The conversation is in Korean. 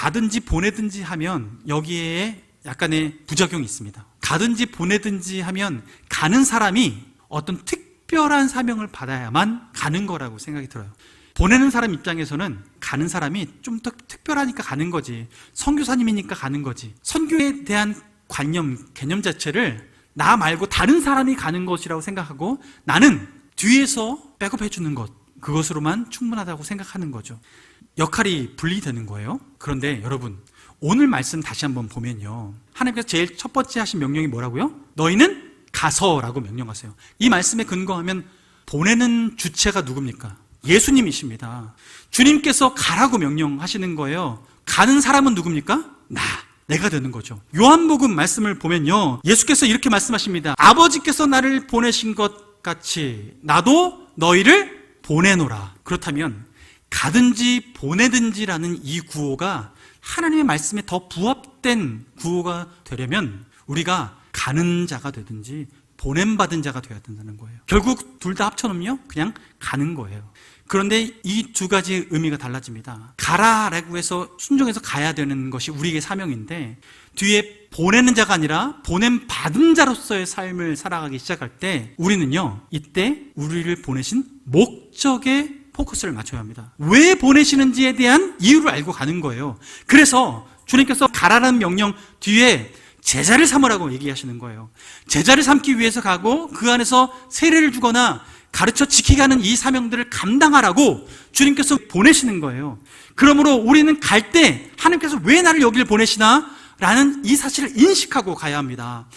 가든지 보내든지 하면 여기에 약간의 부작용이 있습니다. 가든지 보내든지 하면 가는 사람이 어떤 특별한 사명을 받아야만 가는 거라고 생각이 들어요. 보내는 사람 입장에서는 가는 사람이 좀 더 특별하니까 가는 거지. 선교사님이니까 가는 거지. 선교에 대한 관념, 개념 자체를 나 말고 다른 사람이 가는 것이라고 생각하고 나는 뒤에서 백업해 주는 것. 그것으로만 충분하다고 생각하는 거죠. 역할이 분리되는 거예요. 그런데 여러분, 오늘 말씀 다시 한번 보면요. 하나님께서 제일 첫 번째 하신 명령이 뭐라고요? 너희는 가서라고 명령하세요. 이 말씀에 근거하면 보내는 주체가 누굽니까? 예수님이십니다. 주님께서 가라고 명령하시는 거예요. 가는 사람은 누굽니까? 나. 내가 되는 거죠. 요한복음 말씀을 보면요. 예수께서 이렇게 말씀하십니다. 아버지께서 나를 보내신 것 같이 나도 너희를 보내노라. 그렇다면 가든지 보내든지라는 이 구호가 하나님의 말씀에 더 부합된 구호가 되려면 우리가 가는 자가 되든지 보냄받은 자가 되어야 된다는 거예요. 결국 둘 다 합쳐놓으면 그냥 가는 거예요. 그런데 이 두 가지의 의미가 달라집니다. 가라라고 해서 순종해서 가야 되는 것이 우리에게 사명인데 뒤에 보내는 자가 아니라 보냄 받은 자로서의 삶을 살아가기 시작할 때 우리는요 이때 우리를 보내신 목적에 포커스를 맞춰야 합니다. 왜 보내시는지에 대한 이유를 알고 가는 거예요. 그래서 주님께서 가라는 명령 뒤에 제자를 삼으라고 얘기하시는 거예요. 제자를 삼기 위해서 가고 그 안에서 세례를 주거나 가르쳐 지키게 하는 이 사명들을 감당하라고 주님께서 보내시는 거예요. 그러므로 우리는 갈 때 하나님께서 왜 나를 여기를 보내시나? 라는 이 사실을 인식하고 가야 합니다.